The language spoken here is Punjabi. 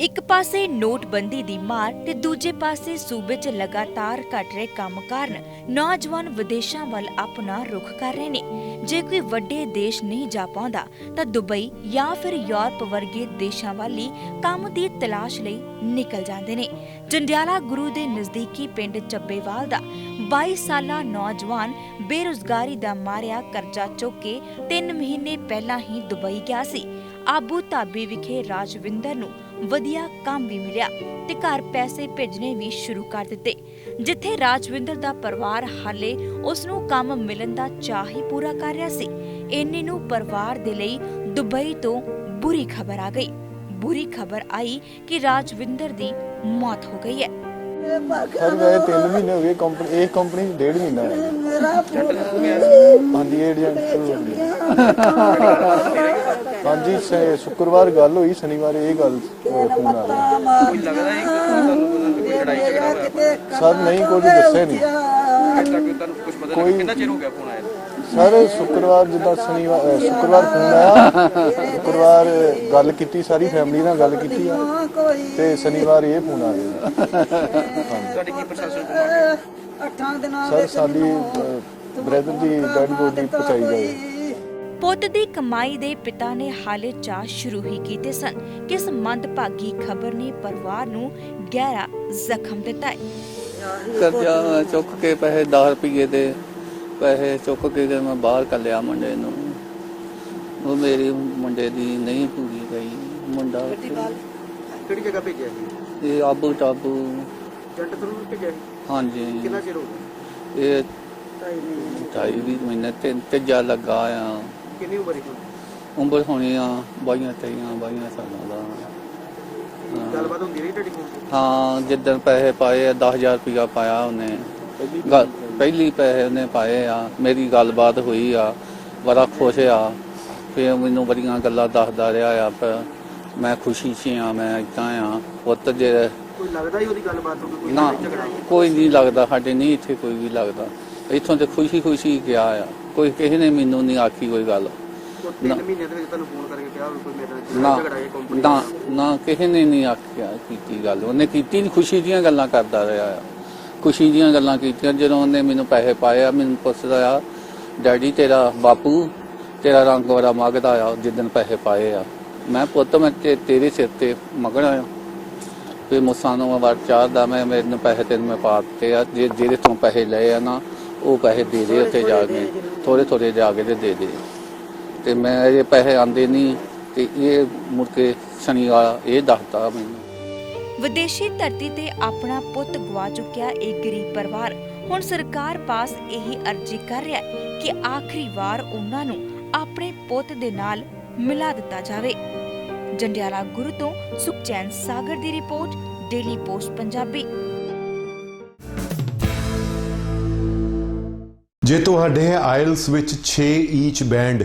ਇੱਕ ਪਾਸੇ ਨੋਟਬੰਦੀ ਦੀ ਮਾਰ ਤੇ ਦੂਜੇ ਪਾਸੇ ਸੂਬੇ 'ਚ ਲਗਾਤਾਰ ਘਟ ਰਹੇ ਕੰਮ ਕਾਰਨ ਨੌਜਵਾਨ ਵਿਦੇਸ਼ਾਂ ਵੱਲ ਆਪਣਾ ਰੁਖ ਕਰ ਰਹੇ ਨੇ। ਜੇ ਕੋਈ ਵੱਡੇ ਦੇਸ਼ ਨਹੀਂ ਜਾ ਪਾਉਂਦਾ, ਤਾਂ ਦੁਬਈ ਜਾਂ ਫਿਰ ਯੂਰਪ ਵਰਗੇ ਦੇਸ਼ਾਂ ਵੱਲ ਕੰਮ ਦੀ ਤਲਾਸ਼ ਲਈ ਨਿਕਲ ਜਾਂਦੇ ਨੇ। ਜੰਡਿਆਲਾ ਗੁਰੂ ਦੇ ਨਜ਼ਦੀਕੀ ਪਿੰਡ ਚੱਬੇਵਾਲ ਦਾ 22 ਸਾਲਾ ਨੌਜਵਾਨ ਬੇਰੁਜ਼ਗਾਰੀ ਦਾ ਮਾਰਿਆ ਕਰਜ਼ਾ ਚੁੱਕ ਕੇ 3 ਮਹੀਨੇ ਪਹਿਲਾਂ ਹੀ ਦੁਬਈ ਗਿਆ ਸੀ। ਆਬੂ ਧਾਬੀ ਵਿਖੇ ਰਾਜਵਿੰਦਰ ਨੂੰ ਵਧੀਆ ਕੰਮ ਵੀ ਮਿਲਿਆ ਤੇ ਘਰ ਪੈਸੇ ਭੇਜਣੇ ਵੀ ਸ਼ੁਰੂ ਕਰ ਦਿੱਤੇ। ਜਿੱਥੇ ਰਾਜਵਿੰਦਰ ਦਾ ਪਰਿਵਾਰ ਹਾਲੇ ਉਸ ਨੂੰ ਕੰਮ ਮਿਲਣ ਦਾ ਚਾਹ ਹੀ ਪੂਰਾ ਕਰ ਰਿਹਾ ਸੀ, ਇੰਨੇ ਨੂੰ ਪਰਿਵਾਰ ਦੇ ਲਈ ਦੁਬਈ ਤੋਂ ਬੁਰੀ ਖਬਰ ਆ ਗਈ। ਬੁਰੀ ਖਬਰ ਆਈ ਕਿ ਰਾਜਵਿੰਦਰ ਦੀ ਮੌਤ ਹੋ ਗਈ ਹੈ। ਸਰ ਗਏ 3 ਮਹੀਨੇ ਹੋ ਗਏ ਕੰਪਨੀ ਇਹ ਕੰਪਨੀ 'ਚ ਡੇਢ ਮਹੀਨਾ ਹੈ ਹਾਂਜੀ ਏਜੰਟ ਹਾਂਜੀ ਸ- ਸ਼ੁੱਕਰਵਾਰ ਗੱਲ ਹੋਈ ਸ਼ਨੀਵਾਰ ਇਹ ਗੱਲ ਫੋਨ ਆ ਗਿਆ ਕੋਈ ਲੱਗਦਾ ਹੈ ਕਿ ਤੁਹਾਨੂੰ ਕੋਈ ਲੜਾਈ ਝਗੜਾ ਹੋਇਆ ਸਰ ਨਹੀਂ ਕੁਝ ਦੱਸਿਆ ਨਹੀਂ। ਅੱਜ ਤੱਕ ਤੁਹਾਨੂੰ ਕੁਝ ਪਤਾ ਨਹੀਂ ਕਿੰਨਾ ਚਿਰ ਹੋ ਗਿਆ ਫੋਨ ਆਇਆ ਸਰ ਸ਼ੁੱਕਰਵਾਰ ਜਿੱਦਾਂ ਸ਼ਨੀਵਾਰ ਅਹ, ਸ਼ੁੱਕਰਵਾਰ ਫੋਨ ਆਇਆ। ਸ਼ੁੱਕਰਵਾਰ ਗੱਲ ਕੀਤੀ ਸਾਰੀ ਫੈਮਿਲੀ ਨਾਲ ਗੱਲ ਕੀਤੀ ਆ। ਤੇ ਸ਼ਨੀਵਾਰ ਇਹ ਫੋਨ ਆ ਗਿਆ ਤੁਹਾਡੀ ਕੀ ਪ੍ਰਸ਼ਾਸਨ ਕੋਲ ਮੰਗ ਹੈ? ਅੱਠਾਂ ਦਿਨਾਂ ਸਰ ਸਾਡੀ ਬ੍ਰਦਰ ਦੀ ਡੈਡ ਬੋਡੀ ਪਹੁੰਚਾਈ ਜਾਵੇ। ਪੁੱਤ ਦੀ ਕਮਾਈ ਦੇ ਪਿਤਾ ਨੇ ਹਾਲੇ ਚਾਹ ਸ਼ੁਰੂ ਹੀ ਕੀਤੇ ਸਨ। ਕਿ ਇਸ ਮੰਦਭਾਗੀ ਖਬਰ ਨੇ ਪਰਿਵਾਰ ਨੂੰ ਗਹਿਰਾ ਜ਼ਖਮ ਦਿੱਤਾ ਹੈ। ਕਰਜ਼ਾ ਚੁੱਕ ਕੇ ਪੈਸੇ 10 ਰੁਪਏ ਦੇ ਪੈਸੇ ਚੁੱਕ ਕੇ ਤੇ ਮੈਂ ਬਾਹਰ ਕੱਲਿਆ ਮੁੰਡੇ ਨੂੰ। ਉਹ ਮੇਰੀ ਮੁੰਡੇ ਦੀ ਨਹੀਂ ਪੂਰੀ ਗਈ ਮੁੰਡਾ ਕਿਹੜੀ ਜਗ੍ਹਾ ਭੇਜਿਆ ਸੀ? ਇਹ ਆਬੂ ਟਾਬੂ। ਜੰਟ ਥਰੂ ਭੇਜਿਆ ਹਾਂਜੀ। ਕਿੰਨਾ ਚਿਰ ਹੋ ਗਿਆ? ਇਹ ਢਾਈ ਵੀ ਮਹੀਨੇ ਤੇ ਤੀਜਾ ਲੱਗਾ ਆ। ਕਿੰਨੀ ਉਮਰ ਹੈ ਉਮਰ ਹੋਣੀ ਆ ਬਾਈਆਂ ਤੇਈਆਂ ਬਾਈਆਂ ਸਾਲਾਂ ਦਾ। ਗੱਲਬਾਤ ਹੁੰਦੀ ਰਹੀ ਤੁਹਾਡੀ ਫੋਨ ਤੇ ਹਾਂ ਜਿੱਦਣ ਪੈਸੇ ਪਾਏ ਆ 10000 ਰੁਪਇਆ ਪਾਇਆ ਉਹਨੇ। ਗੱਲ ਪਹਿਲੀ ਪੈਸੇ ਉਹਨੇ ਪਾਏ ਆ ਮੇਰੀ ਗੱਲਬਾਤ ਹੋਈ ਆ ਬੜਾ ਖੁਸ਼ ਆ। ਫਿਰ ਮੈਨੂੰ ਬੜੀਆਂ ਗੱਲਾਂ ਦੱਸਦਾ ਰਿਹਾ ਆ ਪਰ ਮੈਂ ਖੁਸ਼ੀ 'ਚ ਆ ਮੈਂ ਇੱਦਾਂ ਆ ਪੁੱਤ ਜੇ ਕੋਈ ਲੱਗਦਾ ਹੀ ਉਹਦੀ ਗੱਲਬਾਤ ਤੋਂ ਕੋਈ ਨਾ ਲੜਾਈ ਝਗੜਾ? ਕੋਈ ਨਹੀਂ ਲੱਗਦਾ ਸਾਡੇ ਨਹੀਂ ਇੱਥੇ ਕੋਈ ਵੀ ਲੱਗਦਾ। ਇੱਥੋਂ ਤੇ ਖੁਸ਼ੀ ਖੁਸ਼ੀ ਗਿਆ ਆ। ਕੋਈ ਕਿਸੇ ਨੇ ਮੈਨੂੰ ਨਹੀਂ ਆਖੀ ਕੋਈ ਗੱਲ। ਤਿੰਨ ਮਹੀਨੇ ਦੇ ਵਿੱਚ ਤੁਹਾਨੂੰ ਫੋਨ ਕਰਕੇ ਕਿਹਾ ਵੀ ਕੋਈ ਮੇਰੇ ਨਾਲ ਨਾ ਝਗੜਾ ਹੈ ਕੰਪਨੀ ਨਾ ਨਾ ਕਿਸੇ ਨੇ ਨਹੀਂ ਆਖਿਆ ਕੀਤੀ ਗੱਲ। ਉਹਨੇ ਕੀਤੀ ਨਹੀਂ ਖੁਸ਼ੀ ਦੀਆਂ ਗੱਲਾਂ ਕਰਦਾ ਰਿਹਾ ਆ। ਖੁਸ਼ੀ ਦੀਆਂ ਗੱਲਾਂ ਕੀਤੀਆਂ ਜਦੋਂ ਉਹਨੇ ਮੈਨੂੰ ਪੈਸੇ ਪਾਏ ਆ ਮੈਨੂੰ ਪੁੱਛਦਾ ਆ ਡੈਡੀ ਤੇਰਾ ਬਾਪੂ ਤੇਰਾ ਰੰਗ ਬੜਾ ਮੰਗਦਾ ਆ ਜਿੱਦਣ ਪੈਸੇ ਪਾਏ ਆ। ਮੈਂ ਪੁੱਤ ਮੈਂ ਤੇ- ਤੇਰੇ ਸਿਰ ਤੇ ਮੰਗਣਾ ਆ। ਤੇ ਮੁਸਾਂ ਨੂੰ ਵਾਰ ਚਾਹਦਾ ਮੈਂ ਮੈਨੂੰ ਪੈਸੇ ਤੈਨੂੰ ਮੈਂ ਪਾ ਦਿੱਤੇ ਆ। ਜੇ ਜਿਹਦੇ ਤੋਂ ਪੈਸੇ ਲਏ ਆ ਨਾ ਉਹ ਪੈਸੇ ਦੇ ਦੇ ਉੱਥੇ ਜਾ ਕੇ ਥੋੜੇ ਥੋੜੇ ਜਾ ਕੇ ਤੇ ਦੇ ਦੇ। ਤੇ ਮੈਂ ਇਹ ਪੈਸੇ ਆਂਦੇ ਨਹੀਂ ਤੇ ਇਹ ਮੁੜ ਕੇ ਸ਼ਨੀ ਵਾਲਾ ਇਹ ਦੱਸਦਾ ਮੈਨੂੰ। ਵਿਦੇਸ਼ੀ ਧਰਤੀ ਤੇ ਆਪਣਾ ਪੁੱਤ ਗਵਾ ਚੁੱਕਿਆ ਇਹ ਗਰੀਬ ਪਰਿਵਾਰ। ਹੁਣ ਸਰਕਾਰ ਪਾਸ ਇਹੀ ਅਰਜ਼ੀ ਕਰ ਰਿਹਾ ਹੈ ਕਿ ਆਖਰੀ ਵਾਰ ਉਹਨਾਂ ਨੂੰ ਆਪਣੇ ਪੁੱਤ ਦੇ ਨਾਲ ਮਿਲਾ ਦਿੱਤਾ ਜਾਵੇ। ਜੰਡਿਆਲਾ ਗੁਰੂ ਤੋਂ ਸੁਖਚੈਨ ਸਾਗਰ ਦੀ ਰਿਪੋਰਟ ਡੇਲੀ ਪੋਸਟ ਪੰਜਾਬੀ। ਜੇ ਤੁਹਾਡੇ ਆਇਲਸ ਵਿੱਚ 6 ਈਚ ਬੈਂਡ